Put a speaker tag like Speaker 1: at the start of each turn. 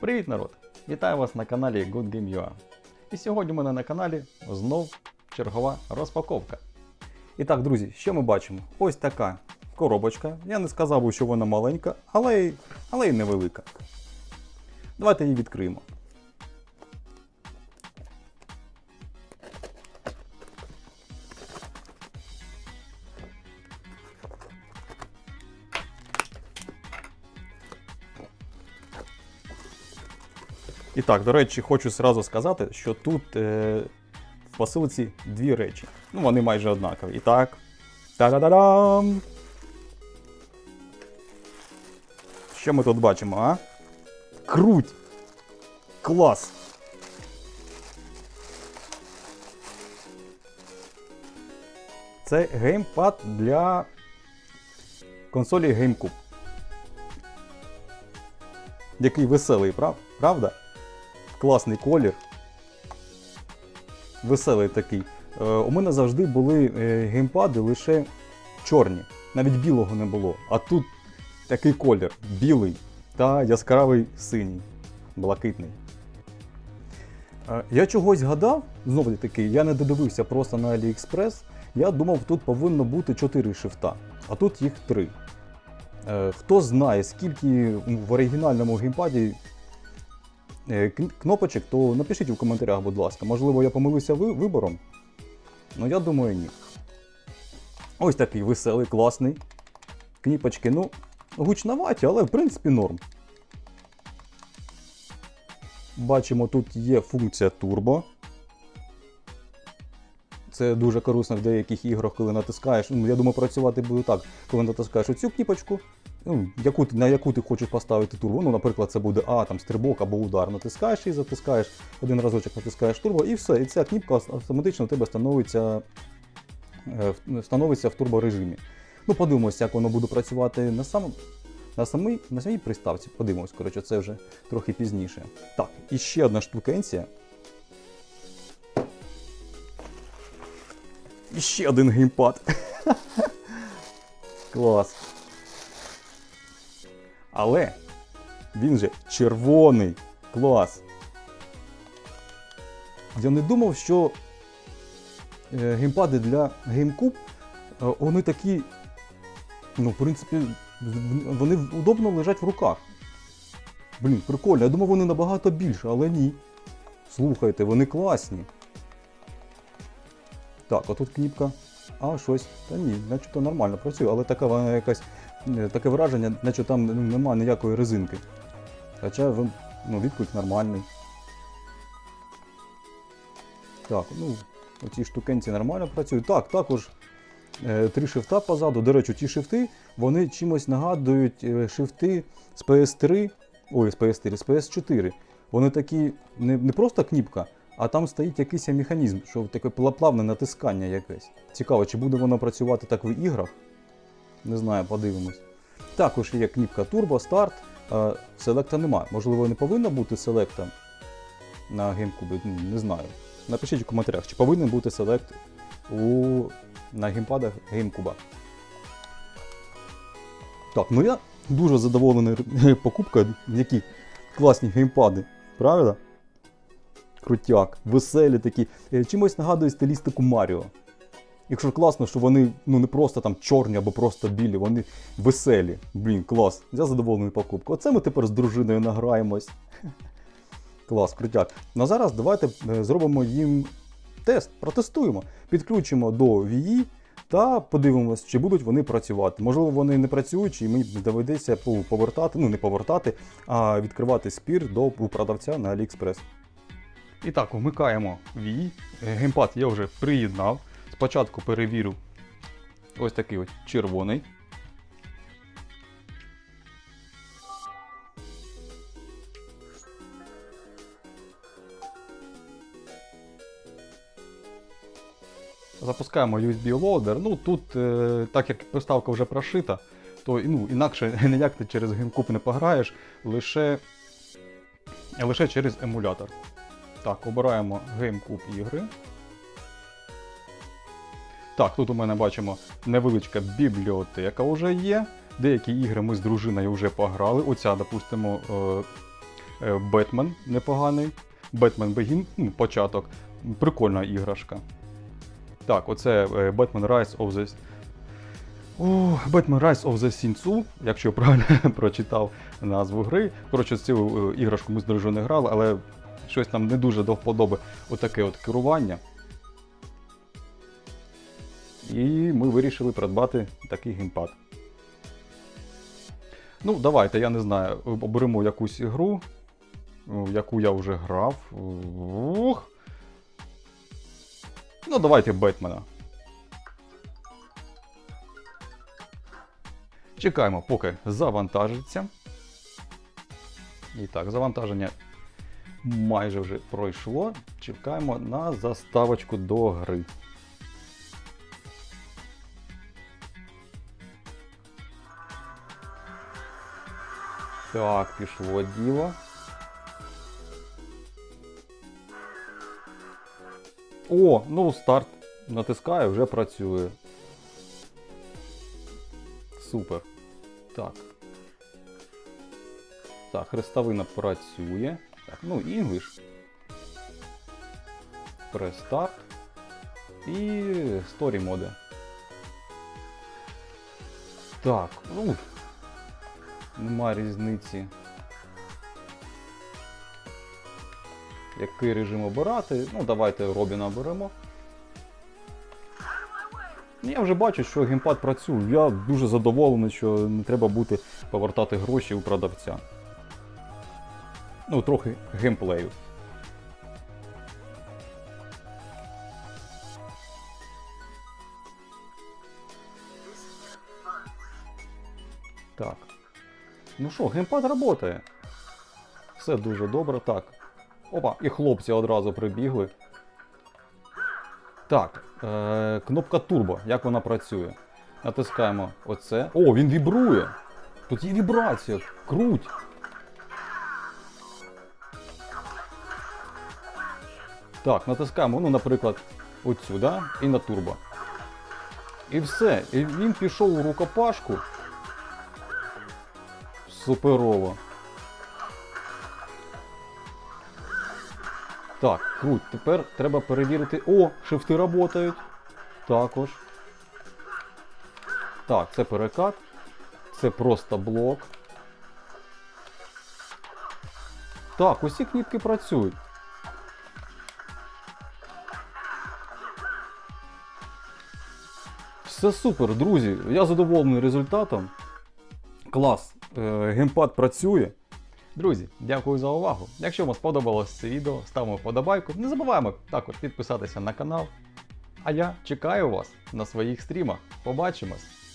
Speaker 1: Привіт, народ! Вітаю вас на каналі Good Game UA. І сьогодні у мене на каналі знов чергова розпаковка. І так, друзі, що ми бачимо? Ось така коробочка. Я не сказав що вона маленька, але й, але й невелика. Давайте її відкриємо. І так, до речі, хочу зразу сказати, що тут е, в посилці дві речі. Ну, вони майже однакові. І так. Та-да-да-дам! Що ми тут бачимо, а? Круть! Клас! Це геймпад для консолі GameCube. Який веселий, прав? правда? Класний колір. Веселий такий. Е, у мене завжди були е, геймпади лише чорні. Навіть білого не було. А тут такий колір білий та яскравий синій, блакитний. Е, я чогось гадав, знову таки, я не додивився просто на AliExpress. Я думав, тут повинно бути 4 шифта, а тут їх 3. Е, Хто знає, скільки в оригінальному геймпаді кнопочок, то напишіть у коментарях, будь ласка. Можливо, я помилився вибором. Ну, я думаю, ні. Ось такий веселий, класний. Кніпочки, ну, гучноваті, але в принципі норм. Бачимо, тут є функція турбо. Це дуже корисно в деяких іграх, коли натискаєш. Ну, я думаю, працювати буде так, коли натискаєш оцю кніпочку, ну, яку, на яку ти хочеш поставити турбо. Ну, наприклад, це буде А, там, стрибок або удар. Натискаєш і затискаєш один разочок, натискаєш турбо, і все. І ця кніпка автоматично у тебе становиться, е, в- становиться в турборежимі. Ну, подивимося, як воно буде працювати на самому. На самій, на самій приставці, подивимось, коротше, це вже трохи пізніше. Так, і ще одна штукенція. І ще один геймпад. Клас. Але він же червоний. Клас. Я не думав, що е, геймпади для GameCube, е, вони такі, ну, в принципі, вони удобно лежать в руках. Блін, прикольно. Я думав, вони набагато більше, але ні. Слухайте, вони класні. Так, а тут кніпка. А, щось. Та ні, начебто нормально працює, але така вона якась. Е, Таке враження, наче там ну, немає ніякої резинки. Хоча ну, відклик нормальний. Так, ну, оці штукенці нормально працюють. Так, також е, три шифта позаду. До речі, ті шифти, вони чимось нагадують е, шифти з PS3, ой, з PS4, з PS4. Вони такі не, не просто кніпка, а там стоїть якийсь механізм, що таке плавне натискання якесь. Цікаво, чи буде воно працювати так в іграх? Не знаю, подивимось. Також є кніпка Turbo, Start. Е, Селекта немає. Можливо, не повинно бути селекта на GameCube, ну, не знаю. Напишіть у коментарях, чи повинен бути селект у... на геймпадах GameCube. Так, ну я дуже задоволений покупкою, які класні геймпади, правда? Крутяк, веселі такі. Е, Чимось нагадує стилістику Маріо. Якщо класно, що вони ну не просто там чорні або просто білі, вони веселі. Блін, клас. Я задоволений покупкою. Оце ми тепер з дружиною награємось. Клас, крутяк. Ну а зараз давайте е, зробимо їм тест, протестуємо. Підключимо до VI та подивимось, чи будуть вони працювати. Можливо, вони не працюють, і мені доведеться повертати, ну не повертати, а відкривати спір до продавця на AliExpress. І так, вмикаємо Wii. Е, Геймпад я вже приєднав. Спочатку перевірю ось такий ось червоний. Запускаємо USB лоудер. Ну тут, е, так як приставка вже прошита, то ну, інакше ніяк ти через GameCube не пограєш, лише, лише через емулятор. Так, обираємо GameCube ігри. Так, тут у мене бачимо невеличка бібліотека вже є. Деякі ігри ми з дружиною вже пограли. Оця, допустимо, е, Е, Бетмен непоганий. Бетмен Бегін, ну, початок. Прикольна іграшка. Так, оце е, Batman Rise of the. Batman Rise of the Sin якщо я правильно прочитав назву гри. Коротше, цю іграшку ми з дружиною грали, але щось нам не дуже до вподоби отаке от керування. І ми вирішили придбати такий геймпад. Ну, давайте, я не знаю, оберемо якусь ігру, в яку я вже грав. Ух. Ну, давайте Бетмена. Чекаємо, поки завантажиться. І так, завантаження майже вже пройшло. Чекаємо на заставочку до гри. Так, пішло діло. О, ну старт. Натискаю, вже працює. Супер. Так. Так, хрестовина працює. Так, ну, English. Престарт. І Story моди. Так, ну. Нема різниці. Який режим обирати? Ну, давайте Робіна оберемо. Ну, Я вже бачу, що геймпад працює. Я дуже задоволений, що не треба бути повертати гроші у продавця. Ну, трохи геймплею. Так. Ну що, геймпад працює. Все дуже добре. Так. Опа, і хлопці одразу прибігли. Так, е, кнопка турбо, як вона працює. Натискаємо оце. О, він вібрує! Тут є вібрація. Круть! Так, натискаємо, ну, наприклад, оцю, да? і на турбо. І все. І він пішов у рукопашку. Суперово. Так, круть. Тепер треба перевірити. О, шифти працюють. Також. Так, це перекат. Це просто блок. Так, усі кніпки працюють. Все супер, друзі. Я задоволений результатом. Клас. Е, Геймпад працює. Друзі, дякую за увагу. Якщо вам сподобалось це відео, ставимо вподобайку. Не забуваємо також підписатися на канал. А я чекаю вас на своїх стрімах. Побачимось!